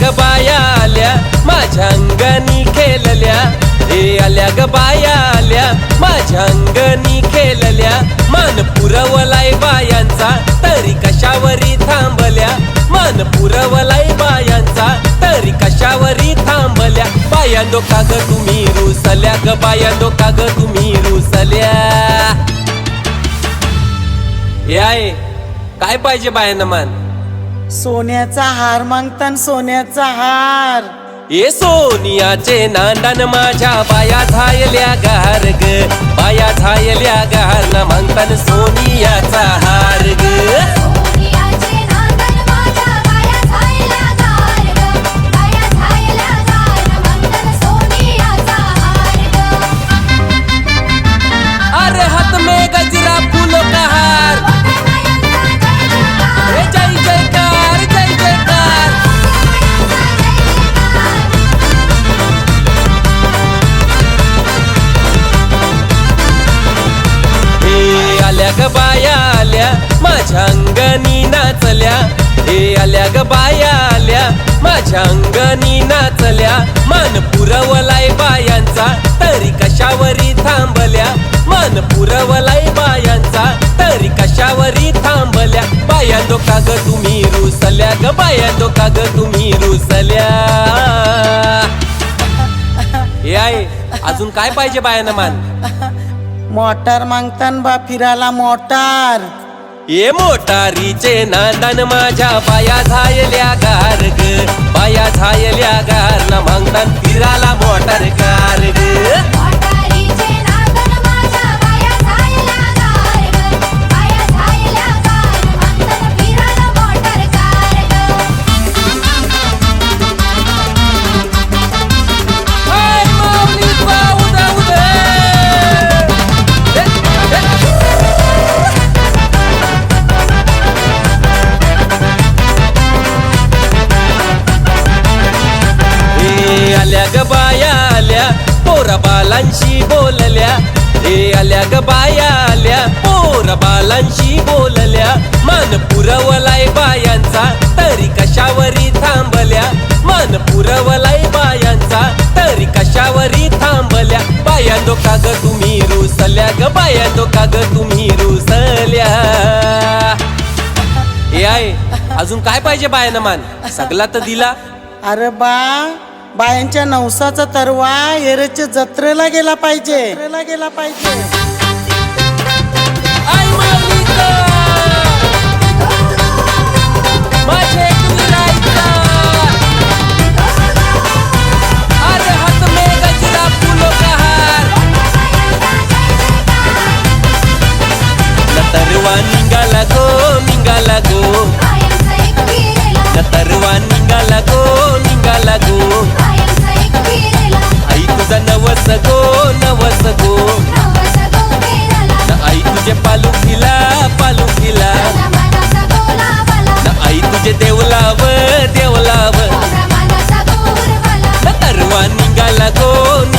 ग बाया आल्या माझ्या अंगणी खेळल्या. हे आल्या ग बाया आल्या माझ्या अंगणी खेळल्या. मान पुरवलाय बायांचा तरी कशावरी थांबल्या. मान पुरवलाय बायांचा तरी कशावरी थांबल्या. बायांदो का ग तुम्ही रुसल्या ग बायांदो का ग तुम्ही रुसल्या. हे आहे काय पाहिजे बायांना मान? सोन्याचा हार मागतान सोन्याचा हार. ये सोनियाचे नांदन माझ्या बाया झायल्या गार ग बाया झायल्या गार ना मागतान सोनियाचा हार ग ग बाया आल्या माझ्या अंगणी नाचल्या. हे आल्या ग बाया आल्या माझ्या अंगणी नाचल्या. मान पुरवलाय बायांचा तरी कशावरी थांबल्या. मान पुरवलाय बायांचा तरी कशावरी थांबल्या. बायांदो का ग तुम्ही रुसल्या ग बायांदो का ग तुम्ही रुसल्या. हे आहे अजून काय पाहिजे बायांना मान? मोटार मागतान बा फिराला मोटार. ये मोटारीचे नांदन माझ्या बाया झायल्या गार ग बाया झायल्या गार न मागतान फिराला मोटार कार पोरा बालांशी बोलल्या. हे आल्या ग बाया आल्या. पोरा बालांशी बोलल्या. मन पुरवलाय बायांचा तरी कशावरी थांबल्या? मन पुरवलाय बायांचा तरी कशावरी थांबल्या? बायांदो का ग तुम्ही रुसल्या ग बायांदो का ग तुम्ही रुसल्या. हे आहे अजून काय पाहिजे बायानं मान? सगला तर दिला. अरे बा बायांच्या नवसाचा तरवा एरेच्या जत्रेला गेला पाहिजे. गेला पाहिजे. కలగోను